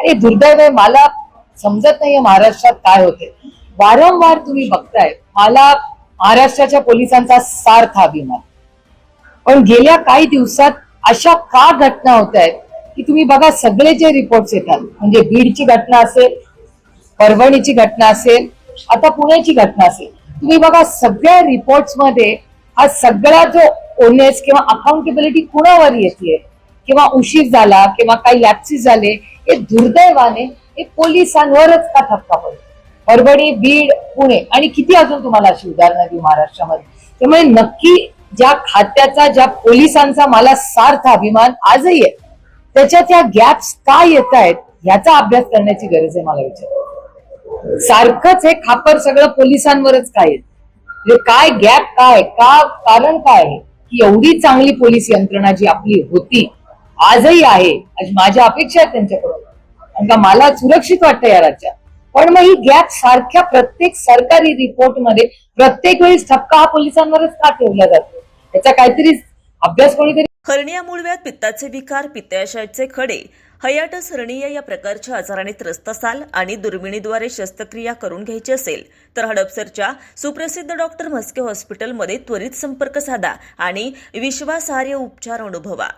आणि दुर्दैव आहे मला समजत नाहीये महाराष्ट्रात काय होते वारंवार तुम्ही बघताय मला महाराष्ट्राच्या पोलिसांचा सार्थ अभिमान. पण गेल्या काही दिवसात अशा का घटना होत आहेत की तुम्ही बघा सगळे जे रिपोर्ट्स येतात म्हणजे बीडची घटना असेल परभणीची घटना असेल आता पुण्याची घटना असेल तुम्ही बघा सगळ्या रिपोर्ट्समध्ये हा सगळा जो ओनेस किंवा अकाउंटेबिलिटी कुणावर येते किंवा उशीर झाला किंवा काही लॅप्सिस झाले हे दुर्दैवाने हे पोलिसांवरच का थपका पडतो. परभणी बीड पुणे आणि किती अजून तुम्हाला अशी उदाहरणं देऊ महाराष्ट्रामध्ये? त्यामुळे नक्की ज्या खात्याचा ज्या पोलिसांचा मला सार्थ अभिमान आजही आहे त्याच्यात या गॅप्स का येत आहेत ह्याचा अभ्यास करण्याची गरज आहे मला विचार सारखंच हे खापर सगळं पोलिसांवरच काय येत म्हणजे काय गॅप काय का कारण काय आहे? की एवढी चांगली पोलीस यंत्रणा जी आपली होती आजही आहे. माझ्या अपेक्षा आहेत त्यांच्याकडून. कारण का मला सुरक्षित वाटतं या राज्यात. पण मग ही गॅप सारख्या प्रत्येक सरकारी रिपोर्टमध्ये प्रत्येक वेळी ठपका हा पोलिसांवरच का ठेवला जातो? त्याचा काहीतरी अभ्यास कोणीतरी हर्निया मूळव्याध पित्ताचे विकार पित्ताशयाचे खडे हयाटस हर्निया या प्रकारच्या आजाराने त्रस्त असाल आणि दुर्मिणीद्वारे शस्त्रक्रिया करून घ्यायची असेल तर हडपसरच्या सुप्रसिद्ध डॉक्टर म्हस्के हॉस्पिटलमध्ये त्वरित संपर्क साधा आणि विश्वासार्ह उपचार अनुभवा.